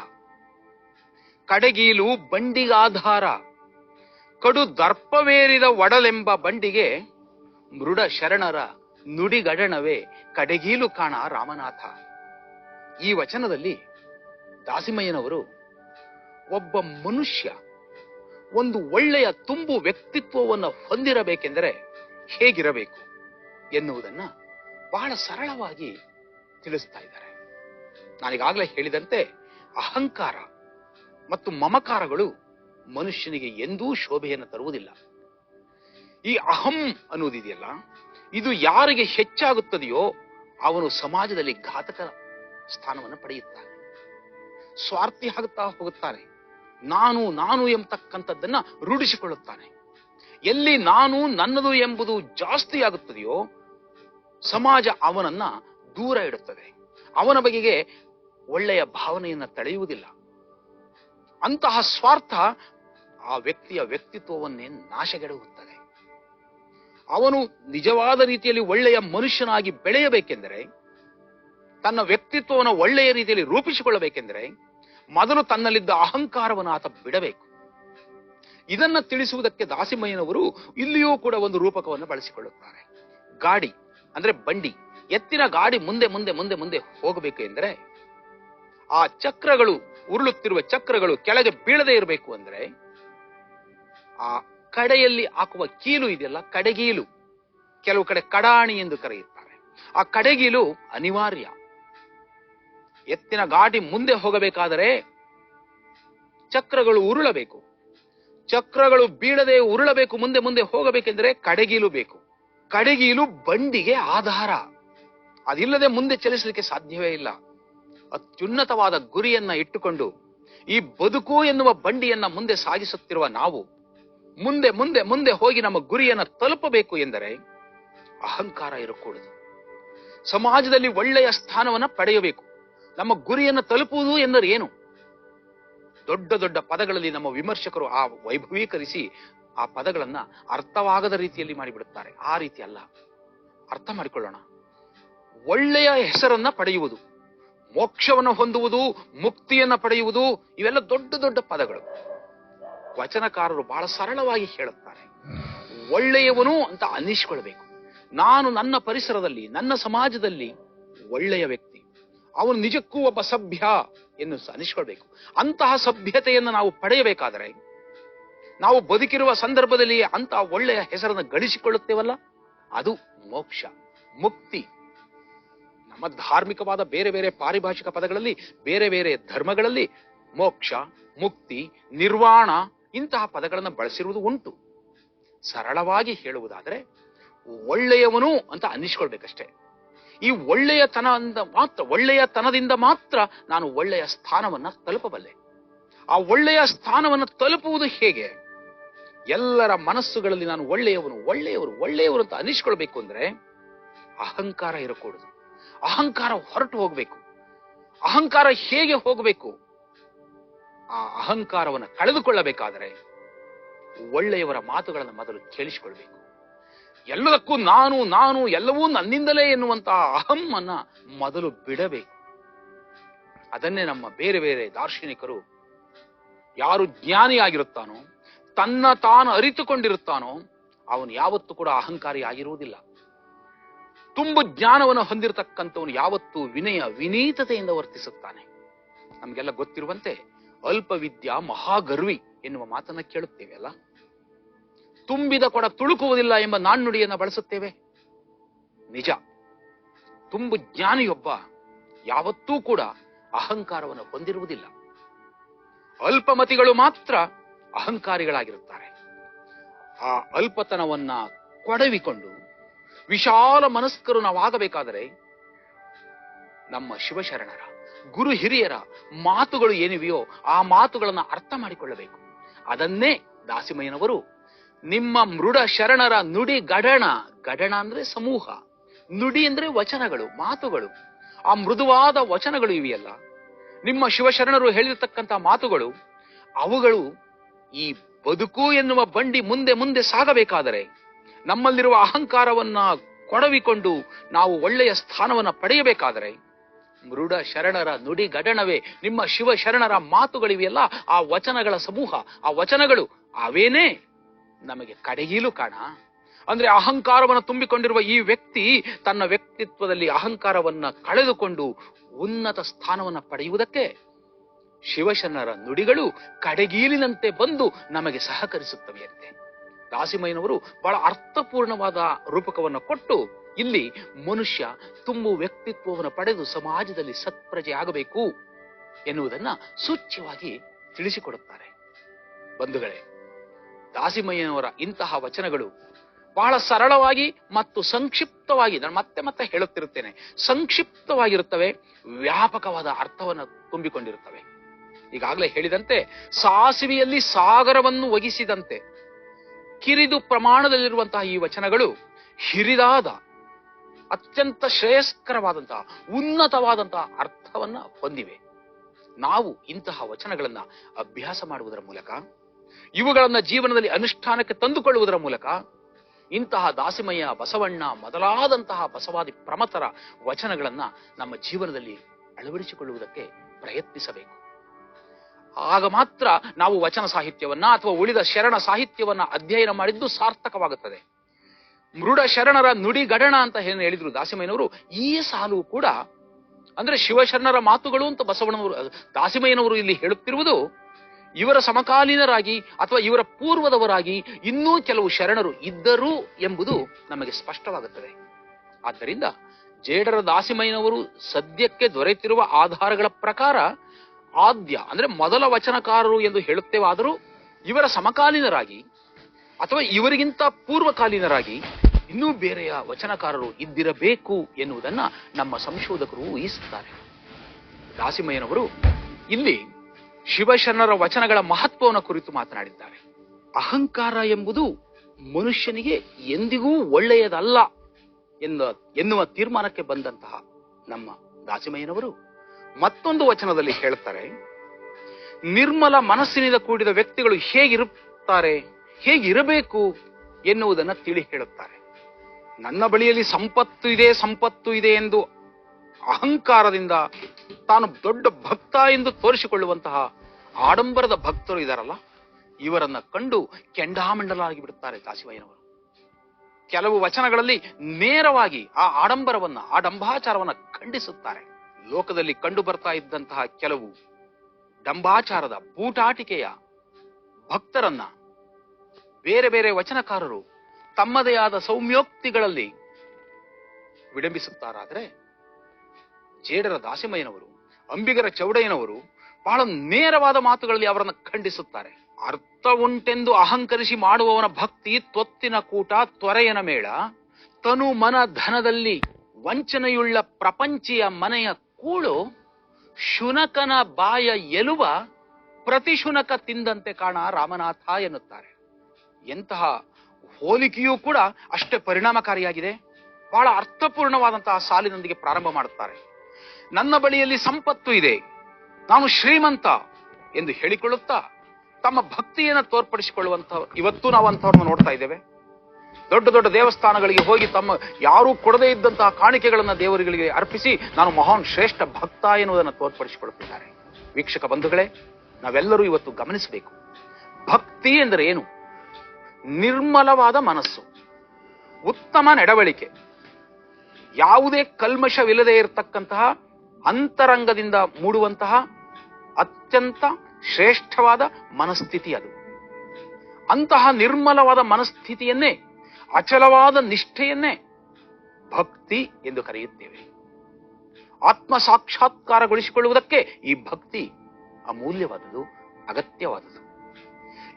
ಕಡೆಗೀಲು ಬಂಡಿಗಾಧಾರ ಕಡು ದರ್ಪವೇರಿದ ಒಡಲೆಂಬ ಬಂಡಿಗೆ ಮೃಡ ಶರಣರ ನುಡಿಗಡಣವೇ ಕಡೆಗೀಲು ಕಾಣ ರಾಮನಾಥ. ಈ ವಚನದಲ್ಲಿ ದಾಸಿಮಯ್ಯನವರು ಒಬ್ಬ ಮನುಷ್ಯ, ಒಂದು ಒಳ್ಳೆಯ ತುಂಬು ವ್ಯಕ್ತಿತ್ವವನ್ನು ಹೊಂದಿರಬೇಕೆಂದರೆ ಹೇಗಿರಬೇಕು ಎನ್ನುವುದನ್ನ ಬಹಳ ಸರಳವಾಗಿ ತಿಳಿಸ್ತಾ ಇದ್ದಾರೆ. ನಾನೀಗಾಗಲೇ ಹೇಳಿದಂತೆ ಅಹಂಕಾರ ಮತ್ತು ಮಮಕಾರಗಳು ಮನುಷ್ಯನಿಗೆ ಎಂದೂ ಶೋಭೆಯನ್ನು ತರುವುದಿಲ್ಲ. ಈ ಅಹಂ ಅನ್ನುವುದಿದೆಯಲ್ಲ, ಇದು ಯಾರಿಗೆ ಹೆಚ್ಚಾಗುತ್ತದೆಯೋ ಅವನು ಸಮಾಜದಲ್ಲಿ ಘಾತಕ ಸ್ಥಾನವನ್ನು ಪಡೆಯುತ್ತಾನೆ. ಸ್ವಾರ್ಥಿ ಆಗುತ್ತಾ ಹೋಗುತ್ತಾನೆ ನಾನು ನಾನು ಎಂಬತಕ್ಕಂಥದ್ದನ್ನ ರೂಢಿಸಿಕೊಳ್ಳುತ್ತಾನೆ. ಎಲ್ಲಿ ನಾನು ನನ್ನದು ಎಂಬುದು ಜಾಸ್ತಿ ಆಗುತ್ತದೆಯೋ, ಸಮಾಜ ಅವನನ್ನ ದೂರ ಇಡುತ್ತದೆ. ಅವನ ಬಗೆಗೆ ಒಳ್ಳೆಯ ಭಾವನೆಯನ್ನ ತಳೆಯುವುದಿಲ್ಲ. ಅಂತಹ ಸ್ವಾರ್ಥ ಆ ವ್ಯಕ್ತಿಯ ವ್ಯಕ್ತಿತ್ವವನ್ನೇ ನಾಶಗೆಡುತ್ತದೆ ಅವನು ನಿಜವಾದ ರೀತಿಯಲ್ಲಿ ಒಳ್ಳೆಯ ಮನುಷ್ಯನಾಗಿ ಬೆಳೆಯಬೇಕೆಂದರೆ, ತನ್ನ ವ್ಯಕ್ತಿತ್ವವನ್ನು ಒಳ್ಳೆಯ ರೀತಿಯಲ್ಲಿ ರೂಪಿಸಿಕೊಳ್ಳಬೇಕೆಂದರೆ, ಮೊದಲು ತನ್ನಲ್ಲಿದ್ದ ಅಹಂಕಾರವನ್ನು ಆತ ಬಿಡಬೇಕು. ಇದನ್ನ ತಿಳಿಸುವುದಕ್ಕೆ ದಾಸಿಮಯ್ಯನವರು ಇಲ್ಲಿಯೂ ಕೂಡ ಒಂದು ರೂಪಕವನ್ನು ಬಳಸಿಕೊಳ್ಳುತ್ತಾರೆ. ಗಾಡಿ, ಅಂದ್ರೆ ಬಂಡಿ, ಎತ್ತಿನ ಗಾಡಿ ಮುಂದೆ ಮುಂದೆ ಮುಂದೆ ಮುಂದೆ ಹೋಗಬೇಕು ಎಂದರೆ, ಆ ಚಕ್ರಗಳು ಉರುಳುತ್ತಿರುವ ಚಕ್ರಗಳು ಕೆಳಗೆ ಬೀಳದೆ ಇರಬೇಕು ಅಂದ್ರೆ ಆ ಕಡೆಯಲ್ಲಿ ಹಾಕುವ ಕೀಲು ಇದೆಯಲ್ಲ, ಕಡೆಗೀಲು. ಕೆಲವು ಕಡೆ ಕಡಾಣಿ ಎಂದು ಕರೆಯುತ್ತಾರೆ. ಆ ಕಡೆಗೀಲು ಅನಿವಾರ್ಯ. ಎತ್ತಿನ ಗಾಡಿ ಮುಂದೆ ಹೋಗಬೇಕಾದರೆ ಚಕ್ರಗಳು ಉರುಳಬೇಕು. ಚಕ್ರಗಳು ಬೀಳದೆ ಉರುಳಬೇಕು, ಮುಂದೆ ಮುಂದೆ ಹೋಗಬೇಕೆಂದರೆ ಕಡೆಗೀಲು ಬೇಕು. ಕಡೆಗೀಲು ಬಂಡಿಗೆ ಆಧಾರ. ಅದಿಲ್ಲದೆ ಮುಂದೆ ಚಲಿಸಲಿಕ್ಕೆ ಸಾಧ್ಯವೇ ಇಲ್ಲ. ಅತ್ಯುನ್ನತವಾದ ಗುರಿಯನ್ನ ಇಟ್ಟುಕೊಂಡು ಈ ಬದುಕು ಎನ್ನುವ ಬಂಡಿಯನ್ನ ಮುಂದೆ ಸಾಗಿಸುತ್ತಿರುವ ನಾವು, ಮುಂದೆ ಮುಂದೆ ಮುಂದೆ ಹೋಗಿ ನಮ್ಮ ಗುರಿಯನ್ನ ತಲುಪಬೇಕು ಎಂದರೆ ಅಹಂಕಾರ ಇರಕೂಡದು. ಸಮಾಜದಲ್ಲಿ ಒಳ್ಳೆಯ ಸ್ಥಾನವನ್ನ ಪಡೆಯಬೇಕು. ನಮ್ಮ ಗುರಿಯನ್ನು ತಲುಪುವುದು ಎಂದರೆ ಏನು? ದೊಡ್ಡ ದೊಡ್ಡ ಪದಗಳಲ್ಲಿ ನಮ್ಮ ವಿಮರ್ಶಕರು ಆ ವೈಭವೀಕರಿಸಿ ಆ ಪದಗಳನ್ನ ಅರ್ಥವಾಗದ ರೀತಿಯಲ್ಲಿ ಮಾಡಿಬಿಡುತ್ತಾರೆ. ಆ ರೀತಿ ಅಲ್ಲ. ಅರ್ಥ ಮಾಡಿಕೊಳ್ಳೋಣ. ಒಳ್ಳೆಯ ಹೆಸರನ್ನ ಪಡೆಯುವುದು. ಮೋಕ್ಷವನ್ನು ಹೊಂದುವುದು, ಮುಕ್ತಿಯನ್ನ ಪಡೆಯುವುದು, ಇವೆಲ್ಲ ದೊಡ್ಡ ದೊಡ್ಡ ಪದಗಳು. ವಚನಕಾರರು ಬಹಳ ಸರಳವಾಗಿ ಹೇಳುತ್ತಾರೆ. ಒಳ್ಳೆಯವನು ಅಂತ ಅನ್ನಿಸಿಕೊಳ್ಬೇಕು ನಾನು ನನ್ನ ಪರಿಸರದಲ್ಲಿ, ನನ್ನ ಸಮಾಜದಲ್ಲಿ ಒಳ್ಳೆಯ ವ್ಯಕ್ತಿ. ಅವನು ನಿಜಕ್ಕೂ ಒಬ್ಬ ಸಭ್ಯ ಎಂದು ಅನಿಸ್ಕೊಳ್ಬೇಕು ಅಂತಹ ಸಭ್ಯತೆಯನ್ನು ನಾವು ಪಡೆಯಬೇಕಾದರೆ, ನಾವು ಬದುಕಿರುವ ಸಂದರ್ಭದಲ್ಲಿ ಅಂತಹ ಒಳ್ಳೆಯ ಹೆಸರನ್ನು ಗಳಿಸಿಕೊಳ್ಳುತ್ತೇವಲ್ಲ? ಅದು ಮೋಕ್ಷ, ಮುಕ್ತಿ. ನಮ್ಮ ಧಾರ್ಮಿಕವಾದ ಬೇರೆ ಬೇರೆ ಪಾರಿಭಾಷಿಕ ಪದಗಳಲ್ಲಿ, ಬೇರೆ ಬೇರೆ ಧರ್ಮಗಳಲ್ಲಿ ಮೋಕ್ಷ, ಮುಕ್ತಿ, ನಿರ್ವಾಣ ಇಂತಹ ಪದಗಳನ್ನು ಬಳಸಿರುವುದು ಉಂಟು. ಸರಳವಾಗಿ ಹೇಳುವುದಾದರೆ, ಒಳ್ಳೆಯವನು ಅಂತ ಅನ್ನಿಸ್ಕೊಳ್ಬೇಕಷ್ಟೇ. ಈ ಒಳ್ಳೆಯತನ ಅಂದ ಮಾತ್ರ ಒಳ್ಳೆಯತನದಿಂದ ಮಾತ್ರ ನಾನು ಒಳ್ಳೆಯ ಸ್ಥಾನವನ್ನ ತಲುಪಬಲ್ಲೆ. ಆ ಒಳ್ಳೆಯ ಸ್ಥಾನವನ್ನು ತಲುಪುವುದು ಹೇಗೆ? ಎಲ್ಲರ ಮನಸ್ಸುಗಳಲ್ಲಿ ನಾನು ಒಳ್ಳೆಯವನು, ಒಳ್ಳೆಯವರು ಒಳ್ಳೆಯವರು ಅಂತ ಅನಿಸ್ಕೊಳ್ಬೇಕು ಅಂದ್ರೆ, ಅಹಂಕಾರ ಇರಕೂಡದು. ಅಹಂಕಾರ ಹೊರಟು ಹೋಗಬೇಕು. ಅಹಂಕಾರ ಹೇಗೆ ಹೋಗಬೇಕು? ಆ ಅಹಂಕಾರವನ್ನು ಕಳೆದುಕೊಳ್ಳಬೇಕಾದರೆ ಒಳ್ಳೆಯವರ ಮಾತುಗಳನ್ನು ಮೊದಲು ಕೇಳಿಸಿಕೊಳ್ಬೇಕು. ಎಲ್ಲದಕ್ಕೂ ನಾನು ನಾನು, ಎಲ್ಲವೂ ನನ್ನಿಂದಲೇ ಎನ್ನುವಂತಹ ಅಹಂ ಮೊದಲು ಬಿಡಬೇಕು. ಅದನ್ನೇ ನಮ್ಮ ಬೇರೆ ಬೇರೆ ದಾರ್ಶನಿಕರು ಯಾರು ಜ್ಞಾನಿಯಾಗಿರುತ್ತಾನೋ, ತನ್ನ ತಾನು ಅರಿತುಕೊಂಡಿರುತ್ತಾನೋ, ಅವನು ಯಾವತ್ತೂ ಕೂಡ ಅಹಂಕಾರಿ ಆಗಿರುವುದಿಲ್ಲ. ತುಂಬು ಜ್ಞಾನವನ್ನು ಹೊಂದಿರತಕ್ಕಂಥವನು ಯಾವತ್ತೂ ವಿನಯ ವಿನೀತತೆಯಿಂದ ವರ್ತಿಸುತ್ತಾನೆ. ನಮಗೆಲ್ಲ ಗೊತ್ತಿರುವಂತೆ ಅಲ್ಪ ವಿದ್ಯಾ ಮಹಾಗರ್ವಿ ಎನ್ನುವ ಮಾತನ್ನ ಕೇಳುತ್ತೇವೆ ಅಲ್ಲ? ತುಂಬಿದ ಕೊಡ ತುಳುಕುವುದಿಲ್ಲ ಎಂಬ ನಾಣ್ಣುಡಿಯನ್ನ ಬಳಸುತ್ತೇವೆ? ನಿಜ. ತುಂಬು ಜ್ಞಾನಿಯೊಬ್ಬ ಯಾವತ್ತೂ ಕೂಡ ಅಹಂಕಾರವನ್ನು ಹೊಂದಿರುವುದಿಲ್ಲ. ಅಲ್ಪಮತಿಗಳು ಮಾತ್ರ ಅಹಂಕಾರಿಗಳಾಗಿರುತ್ತಾರೆ. ಆ ಅಲ್ಪತನವನ್ನ ಕೊಡವಿಕೊಂಡು ವಿಶಾಲ ಮನಸ್ಕರು ನಾವಾಗಬೇಕಾದರೆ ನಮ್ಮ ಶಿವಶರಣರ, ಗುರು ಹಿರಿಯರ ಮಾತುಗಳು ಏನಿವೆಯೋ ಆ ಮಾತುಗಳನ್ನು ಅರ್ಥ ಮಾಡಿಕೊಳ್ಳಬೇಕು. ಅದನ್ನೇ ದಾಸಿಮಯ್ಯನವರು, ನಿಮ್ಮ ಮೃಡ ಶರಣರ ನುಡಿ ಗಡಣ ಗಡಣ ಅಂದ್ರೆ ಸಮೂಹ, ನುಡಿ ಅಂದ್ರೆ ವಚನಗಳು, ಮಾತುಗಳು. ಆ ಮೃದುವಾದ ವಚನಗಳು ಇವೆಯಲ್ಲ. ನಿಮ್ಮ ಶಿವಶರಣರು ಹೇಳಿರ್ತಕ್ಕಂಥ ಮಾತುಗಳು, ಅವುಗಳು ಈ ಬದುಕು ಎನ್ನುವ ಬಂಡಿ ಮುಂದೆ ಮುಂದೆ ಸಾಗಬೇಕಾದರೆ ನಮ್ಮಲ್ಲಿರುವ ಅಹಂಕಾರವನ್ನ ಕೊಡವಿಕೊಂಡು ನಾವು ಒಳ್ಳೆಯ ಸ್ಥಾನವನ್ನ ಪಡೆಯಬೇಕಾದರೆ ಮೃಡ ಶರಣರ ನುಡಿ ಗಡಣವೇ ನಿಮ್ಮ ಶಿವ ಶರಣರ ಮಾತುಗಳಿವೆಯಲ್ಲ, ಆ ವಚನಗಳ ಸಮೂಹ, ಆ ವಚನಗಳು, ಅವೇನೇ? ನಮಗೆ ಕಡೆಗೀಲು ಕಾಣ. ಅಂದ್ರೆ ಅಹಂಕಾರವನ್ನು ತುಂಬಿಕೊಂಡಿರುವ ಈ ವ್ಯಕ್ತಿ ತನ್ನ ವ್ಯಕ್ತಿತ್ವದಲ್ಲಿ ಅಹಂಕಾರವನ್ನ ಕಳೆದುಕೊಂಡು ಉನ್ನತ ಸ್ಥಾನವನ್ನ ಪಡೆಯುವುದಕ್ಕೆ ಶಿವಶರಣರ ನುಡಿಗಳು ಕಡೆಗೀಲಿನಂತೆ ಬಂದು ನಮಗೆ ಸಹಕರಿಸುತ್ತವೆಯಂತೆ ದಾಸಿಮಯ್ಯನವರು ಬಹಳ ಅರ್ಥಪೂರ್ಣವಾದ ರೂಪಕವನ್ನು ಕೊಟ್ಟು ಇಲ್ಲಿ ಮನುಷ್ಯ ತುಂಬು ವ್ಯಕ್ತಿತ್ವವನ್ನು ಪಡೆದು ಸಮಾಜದಲ್ಲಿ ಸತ್ಪ್ರಜೆ ಆಗಬೇಕು ಎನ್ನುವುದನ್ನ ಸೂಚ್ಯವಾಗಿ ತಿಳಿಸಿಕೊಡುತ್ತಾರೆ. ಬಂಧುಗಳೇ, ದಾಸಿಮಯ್ಯನವರ ಇಂತಹ ವಚನಗಳು ಬಹಳ ಸರಳವಾಗಿ ಮತ್ತು ಸಂಕ್ಷಿಪ್ತವಾಗಿ ನಾನು ಮತ್ತೆ ಮತ್ತೆ ಹೇಳುತ್ತಿರುತ್ತೇನೆ, ಸಂಕ್ಷಿಪ್ತವಾಗಿರುತ್ತವೆ, ವ್ಯಾಪಕವಾದ ಅರ್ಥವನ್ನು ತುಂಬಿಕೊಂಡಿರುತ್ತವೆ. ಈಗಾಗಲೇ ಹೇಳಿದಂತೆ ಸಾಸಿವೆಯಲ್ಲಿ ಸಾಗರವನ್ನು ಒಗಿಸಿದಂತೆ ಕಿರಿದು ಪ್ರಮಾಣದಲ್ಲಿರುವಂತಹ ಈ ವಚನಗಳು ಹಿರಿದಾದ, ಅತ್ಯಂತ ಶ್ರೇಯಸ್ಕರವಾದಂತಹ ಉನ್ನತವಾದಂತಹ ಅರ್ಥವನ್ನ ಹೊಂದಿವೆ. ನಾವು ಇಂತಹ ವಚನಗಳನ್ನ ಅಭ್ಯಾಸ ಮಾಡುವುದರ ಮೂಲಕ, ಇವುಗಳನ್ನ ಜೀವನದಲ್ಲಿ ಅನುಷ್ಠಾನಕ್ಕೆ ತಂದುಕೊಳ್ಳುವುದರ ಮೂಲಕ, ಇಂತಹ ದಾಸಿಮಯ್ಯ, ಬಸವಣ್ಣ ಮೊದಲಾದಂತಹ ಬಸವಾದಿ ಪ್ರಮತರ ವಚನಗಳನ್ನ ನಮ್ಮ ಜೀವನದಲ್ಲಿ ಅಳವಡಿಸಿಕೊಳ್ಳುವುದಕ್ಕೆ ಪ್ರಯತ್ನಿಸಬೇಕು. ಆಗ ಮಾತ್ರ ನಾವು ವಚನ ಸಾಹಿತ್ಯವನ್ನ ಅಥವಾ ಉಳಿದ ಶರಣ ಸಾಹಿತ್ಯವನ್ನ ಅಧ್ಯಯನ ಮಾಡಿದ್ದು ಸಾರ್ಥಕವಾಗುತ್ತದೆ. ಮೃಡ ಶರಣರ ನುಡಿ ಗಡಣ ಅಂತ ಏನು ಹೇಳಿದ್ರು ದಾಸಿಮಯ್ಯನವರು, ಈ ಸಾಲು ಕೂಡ ಅಂದ್ರೆ ಶಿವಶರಣರ ಮಾತುಗಳು ಅಂತ ಬಸವಣ್ಣನವರು, ದಾಸಿಮಯ್ಯನವರು ಇಲ್ಲಿ ಹೇಳುತ್ತಿರುವುದು ಇವರ ಸಮಕಾಲೀನರಾಗಿ ಅಥವಾ ಇವರ ಪೂರ್ವದವರಾಗಿ ಇನ್ನೂ ಕೆಲವು ಶರಣರು ಇದ್ದರು ಎಂಬುದು ನಮಗೆ ಸ್ಪಷ್ಟವಾಗುತ್ತದೆ. ಆದ್ದರಿಂದ ಜೇಡರ ದಾಸಿಮಯ್ಯನವರು ಸದ್ಯಕ್ಕೆ ದೊರೆತಿರುವ ಆಧಾರಗಳ ಪ್ರಕಾರ ಆದ್ಯ, ಅಂದ್ರೆ ಮೊದಲ ವಚನಕಾರರು ಎಂದು ಹೇಳುತ್ತೇವಾದರೂ ಇವರ ಸಮಕಾಲೀನರಾಗಿ ಅಥವಾ ಇವರಿಗಿಂತ ಪೂರ್ವಕಾಲೀನರಾಗಿ ಇನ್ನೂ ಬೇರೆಯ ವಚನಕಾರರು ಇದ್ದಿರಬೇಕು ಎನ್ನುವುದನ್ನ ನಮ್ಮ ಸಂಶೋಧಕರು ಊಹಿಸುತ್ತಾರೆ. ದಾಸಿಮಯ್ಯನವರು ಇಲ್ಲಿ ಶಿವಶರಣರ ವಚನಗಳ ಮಹತ್ವವನ್ನು ಕುರಿತು ಮಾತನಾಡಿದ್ದಾರೆ. ಅಹಂಕಾರ ಎಂಬುದು ಮನುಷ್ಯನಿಗೆ ಎಂದಿಗೂ ಒಳ್ಳೆಯದಲ್ಲ ಎನ್ನುವ ತೀರ್ಮಾನಕ್ಕೆ ಬಂದಂತಹ ನಮ್ಮ ದಾಸಿಮಯ್ಯನವರು ಮತ್ತೊಂದು ವಚನದಲ್ಲಿ ಹೇಳ್ತಾರೆ, ನಿರ್ಮಲ ಮನಸ್ಸಿನಿಂದ ಕೂಡಿದ ವ್ಯಕ್ತಿಗಳು ಹೇಗಿರುತ್ತಾರೆ, ಹೇಗಿರಬೇಕು ಎನ್ನುವುದನ್ನು ತಿಳಿ ಹೇಳುತ್ತಾರೆ. ನನ್ನ ಬಳಿಯಲ್ಲಿ ಸಂಪತ್ತು ಇದೆ ಸಂಪತ್ತು ಇದೆ ಎಂದು ಅಹಂಕಾರದಿಂದ ತಾನು ದೊಡ್ಡ ಭಕ್ತ ಎಂದು ತೋರಿಸಿಕೊಳ್ಳುವಂತಹ ಆಡಂಬರದ ಭಕ್ತರು ಇದಾರಲ್ಲ, ಇವರನ್ನ ಕಂಡು ಕೆಂಡಾಮಂಡಲಾಗಿ ಬಿಡುತ್ತಾರೆ ಕಾಶಿವಯ್ಯನವರು ಕೆಲವು ವಚನಗಳಲ್ಲಿ ನೇರವಾಗಿ ಆ ಆಡಂಬರವನ್ನ ಆಡಂಬಾಚಾರವನ್ನ ಖಂಡಿಸುತ್ತಾರೆ. ಲೋಕದಲ್ಲಿ ಕಂಡು ಬರ್ತಾ ಇದ್ದಂತಹ ಕೆಲವು ಡಂಬಾಚಾರದ ಬೂಟಾಟಿಕೆಯ ಭಕ್ತರನ್ನ ಬೇರೆ ಬೇರೆ ವಚನಕಾರರು ತಮ್ಮದೇ ಆದ ಸೌಮ್ಯೋಕ್ತಿಗಳಲ್ಲಿ ವಿಡಂಬಿಸುತ್ತಾರಾದ್ರೆ ಜೇಡರ ದಾಸಿಮಯ್ಯನವರು, ಅಂಬಿಗರ ಚೌಡಯ್ಯನವರು ಬಹಳ ನೇರವಾದ ಮಾತುಗಳಲ್ಲಿ ಅವರನ್ನು ಖಂಡಿಸುತ್ತಾರೆ. ಅರ್ಥ ಉಂಟೆಂದು ಅಹಂಕರಿಸಿ ಮಾಡುವವನ ಭಕ್ತಿ, ತೊತ್ತಿನ ಕೂಟ ತ್ವರೆಯನ ಮೇಳ, ತನು ಮನ ಧನದಲ್ಲಿ ವಂಚನೆಯುಳ್ಳ ಪ್ರಪಂಚಿಯ ಮನೆಯ ಕೂಳು ಶುನಕನ ಬಾಯ ಎಲುವ ಪ್ರತಿಶುನಕ ತಿಂದಂತೆ ಕಾಣ ರಾಮನಾಥ ಎನ್ನುತ್ತಾರೆ. ಎಂತಹ ಹೋಲಿಕೆಯೂ ಕೂಡ ಅಷ್ಟೇ ಪರಿಣಾಮಕಾರಿಯಾಗಿದೆ. ಬಹಳ ಅರ್ಥಪೂರ್ಣವಾದಂತಹ ಸಾಲಿನೊಂದಿಗೆ ಪ್ರಾರಂಭ ಮಾಡುತ್ತಾರೆ. ನನ್ನ ಬಳಿಯಲ್ಲಿ ಸಂಪತ್ತು ಇದೆ. ನಾನು ಶ್ರೀಮಂತ ಎಂದು ಹೇಳಿಕೊಳ್ಳುತ್ತಾ ತಮ್ಮ ಭಕ್ತಿಯನ್ನು ತೋರ್ಪಡಿಸಿಕೊಳ್ಳುವಂತ ಇವತ್ತು ನಾವು ಅಂತವ್ರನ್ನ ನೋಡ್ತಾ ಇದ್ದೇವೆ. ದೊಡ್ಡ ದೊಡ್ಡ ದೇವಸ್ಥಾನಗಳಿಗೆ ಹೋಗಿ ತಮ್ಮ ಯಾರೂ ಕೊಡದೇ ಇದ್ದಂತಹ ಕಾಣಿಕೆಗಳನ್ನು ದೇವರುಗಳಿಗೆ ಅರ್ಪಿಸಿ ನಾನು ಮಹಾನ್ ಶ್ರೇಷ್ಠ ಭಕ್ತ ಎನ್ನುವುದನ್ನು ತೋರ್ಪಡಿಸಿಕೊಳ್ಳುತ್ತಿದ್ದಾರೆ ವೀಕ್ಷಕ ಬಂಧುಗಳೇ, ನಾವೆಲ್ಲರೂ ಇವತ್ತು ಗಮನಿಸಬೇಕು. ಭಕ್ತಿ ಎಂದರೆ ಏನು? ನಿರ್ಮಲವಾದ ಮನಸ್ಸು, ಉತ್ತಮ ನಡವಳಿಕೆ, ಯಾವುದೇ ಕಲ್ಮಶವಿಲ್ಲದೆ ಇರತಕ್ಕಂತಹ ಅಂತರಂಗದಿಂದ ಮೂಡುವಂತಹ ಅತ್ಯಂತ ಶ್ರೇಷ್ಠವಾದ ಮನಸ್ಥಿತಿ ಅದು. ಅಂತಹ ನಿರ್ಮಲವಾದ ಮನಸ್ಥಿತಿಯನ್ನೇ ಅಚಲವಾದ ನಿಷ್ಠೆಯನ್ನೇ ಭಕ್ತಿ ಎಂದು ಕರೆಯುತ್ತೇವೆ. ಆತ್ಮ ಸಾಕ್ಷಾತ್ಕಾರಗೊಳಿಸಿಕೊಳ್ಳುವುದಕ್ಕೆ ಈ ಭಕ್ತಿ ಅಮೂಲ್ಯವಾದದ್ದು ಅಗತ್ಯವಾದುದು.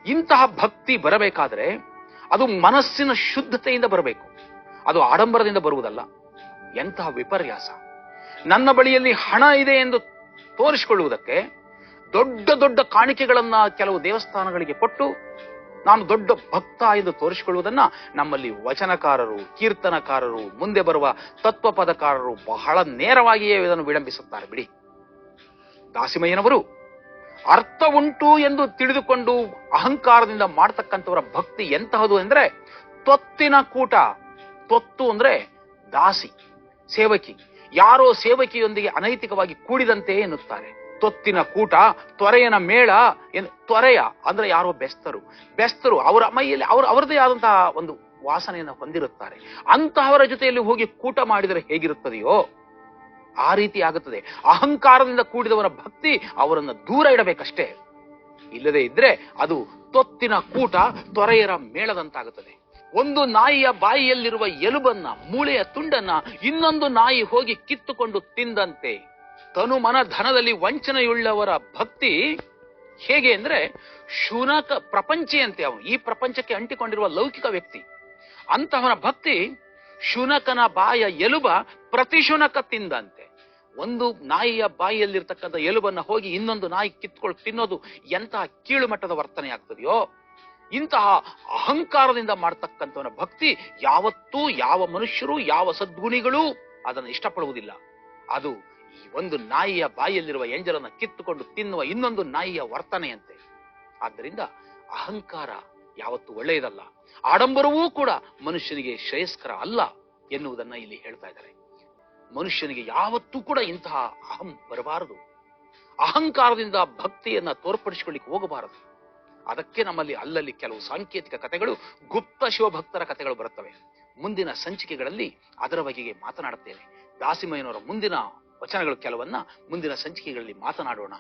ಇಂತಹ ಭಕ್ತಿ ಬರಬೇಕಾದರೆ ಅದು ಮನಸ್ಸಿನ ಶುದ್ಧತೆಯಿಂದ ಬರಬೇಕು. ಅದು ಆಡಂಬರದಿಂದ ಬರುವುದಲ್ಲ, ಎಂತಹ ವಿಪರ್ಯಾಸ. ನನ್ನ ಬಳಿಯಲ್ಲಿ ಹಣ ಇದೆ ಎಂದು ತೋರಿಸಿಕೊಳ್ಳುವುದಕ್ಕೆ ದೊಡ್ಡ ದೊಡ್ಡ ಕಾಣಿಕೆಗಳನ್ನ ಕೆಲವು ದೇವಸ್ಥಾನಗಳಿಗೆ ಕೊಟ್ಟು ನಾನು ದೊಡ್ಡ ಭಕ್ತ ಎಂದು ತೋರಿಸಿಕೊಳ್ಳುವುದನ್ನ ನಮ್ಮಲ್ಲಿ ವಚನಕಾರರು, ಕೀರ್ತನಕಾರರು, ಮುಂದೆ ಬರುವ ತತ್ವ ಪದಕಾರರು ಬಹಳ ನೇರವಾಗಿಯೇ ಇದನ್ನು ವಿಳಂಬಿಸುತ್ತಾರೆ. ಬಿಡಿ. ದಾಸಿಮಯ್ಯನವರು ಅರ್ಥ ಉಂಟು ಎಂದು ತಿಳಿದುಕೊಂಡು ಅಹಂಕಾರದಿಂದ ಮಾಡತಕ್ಕಂಥವರ ಭಕ್ತಿ ಎಂತಹದು ಅಂದ್ರೆ ತೊತ್ತಿನ ಕೂಟ. ತೊತ್ತು ಅಂದ್ರೆ ದಾಸಿ, ಸೇವಕಿ. ಯಾರೋ ಸೇವಕಿಯೊಂದಿಗೆ ಅನೈತಿಕವಾಗಿ ಕೂಡಿದಂತೆ ಎನ್ನುತ್ತಾರೆ. ತೊತ್ತಿನ ಕೂಟ ತ್ವರೆಯನ ಮೇಳ ಎಂದು ತ್ವರೆಯ ಅಂದ್ರೆ ಯಾರೋ ಬೆಸ್ತರು. ಬೆಸ್ತರು ಅವರ ಮೈಯಲ್ಲಿ ಅವರು ಅವರದೇ ಆದಂತಹ ಒಂದು ವಾಸನೆಯನ್ನು ಹೊಂದಿರುತ್ತಾರೆ. ಅಂತಹವರ ಜೊತೆಯಲ್ಲಿ ಹೋಗಿ ಕೂಟ ಮಾಡಿದರೆ ಹೇಗಿರುತ್ತದೆಯೋ ಆ ರೀತಿ ಆಗುತ್ತದೆ. ಅಹಂಕಾರದಿಂದ ಕೂಡಿದವರ ಭಕ್ತಿ ಅವರನ್ನು ದೂರ ಇಡಬೇಕಷ್ಟೇ. ಇಲ್ಲದೆ ಇದ್ರೆ ಅದು ತೊತ್ತಿನ ಕೂಟ, ತೊರೆಯರ ಮೇಳದಂತಾಗುತ್ತದೆ. ಒಂದು ನಾಯಿಯ ಬಾಯಿಯಲ್ಲಿರುವ ಎಲುಬನ್ನ, ಮೂಳೆಯ ತುಂಡನ್ನ ಇನ್ನೊಂದು ನಾಯಿ ಹೋಗಿ ಕಿತ್ತುಕೊಂಡು ತಿಂದಂತೆ ತನು ಮನ ಧನದಲ್ಲಿ ವಂಚನೆಯುಳ್ಳವರ ಭಕ್ತಿ ಹೇಗೆ ಅಂದ್ರೆ ಶುನಕ ಪ್ರಪಂಚಿಯಂತೆ ಅವನು. ಈ ಪ್ರಪಂಚಕ್ಕೆ ಅಂಟಿಕೊಂಡಿರುವ ಲೌಕಿಕ ವ್ಯಕ್ತಿ. ಅಂತಹವನ ಭಕ್ತಿ ಶುನಕನ ಬಾಯ ಎಲುಬ ಪ್ರತಿ ಶುನಕ ತಿಂದಂತೆ ಒಂದು ನಾಯಿಯ ಬಾಯಿಯಲ್ಲಿರ್ತಕ್ಕಂಥ ಎಲುಬನ್ನ ಹೋಗಿ ಇನ್ನೊಂದು ನಾಯಿ ಕಿತ್ಕೊಂಡು ತಿನ್ನೋದು ಎಂತಹ ಕೀಳು ಮಟ್ಟದ ವರ್ತನೆ ಆಗ್ತದೆಯೋ? ಇಂತಹ ಅಹಂಕಾರದಿಂದ ಮಾಡ್ತಕ್ಕಂಥವನ ಭಕ್ತಿ ಯಾವತ್ತೂ ಯಾವ ಮನುಷ್ಯರು, ಯಾವ ಸದ್ಗುಣಿಗಳು ಅದನ್ನು ಇಷ್ಟಪಡುವುದಿಲ್ಲ. ಅದು ಒಂದು ನಾಯಿಯ ಬಾಯಿಯಲ್ಲಿರುವ ಎಂಜಲನ್ನ ಕಿತ್ತುಕೊಂಡು ತಿನ್ನುವ ಇನ್ನೊಂದು ನಾಯಿಯ ವರ್ತನೆಯಂತೆ ಆದ್ದರಿಂದ ಅಹಂಕಾರ ಯಾವತ್ತೂ ಒಳ್ಳೆಯದಲ್ಲ. ಆಡಂಬರವೂ ಕೂಡ ಮನುಷ್ಯನಿಗೆ ಶ್ರೇಯಸ್ಕರ ಅಲ್ಲ ಎನ್ನುವುದನ್ನ ಇಲ್ಲಿ ಹೇಳ್ತಾ ಇದ್ದಾರೆ. ಮನುಷ್ಯನಿಗೆ ಯಾವತ್ತೂ ಕೂಡ ಇಂತಹ ಅಹಂ ಬರಬಾರದು. ಅಹಂಕಾರದಿಂದ ಭಕ್ತಿಯನ್ನ ತೋರ್ಪಡಿಸಿಕೊಳ್ಳಿಕ್ಕೆ ಹೋಗಬಾರದು. ಅದಕ್ಕೆ ನಮ್ಮಲ್ಲಿ ಅಲ್ಲಲ್ಲಿ ಕೆಲವು ಸಾಂಕೇತಿಕ ಕಥೆಗಳು, ಗುಪ್ತ ಶಿವಭಕ್ತರ ಕಥೆಗಳು ಬರುತ್ತವೆ. ಮುಂದಿನ ಸಂಚಿಕೆಗಳಲ್ಲಿ ಅದರ ಬಗೆಗೆ ಮಾತನಾಡುತ್ತೇನೆ ದಾಸಿಮಯ್ಯನವರ ಮುಂದಿನ ವಚನಗಳು ಕೆಲವನ್ನ ಮುಂದಿನ ಸಂಚಿಕೆಗಳಲ್ಲಿ ಮಾತನಾಡೋಣ.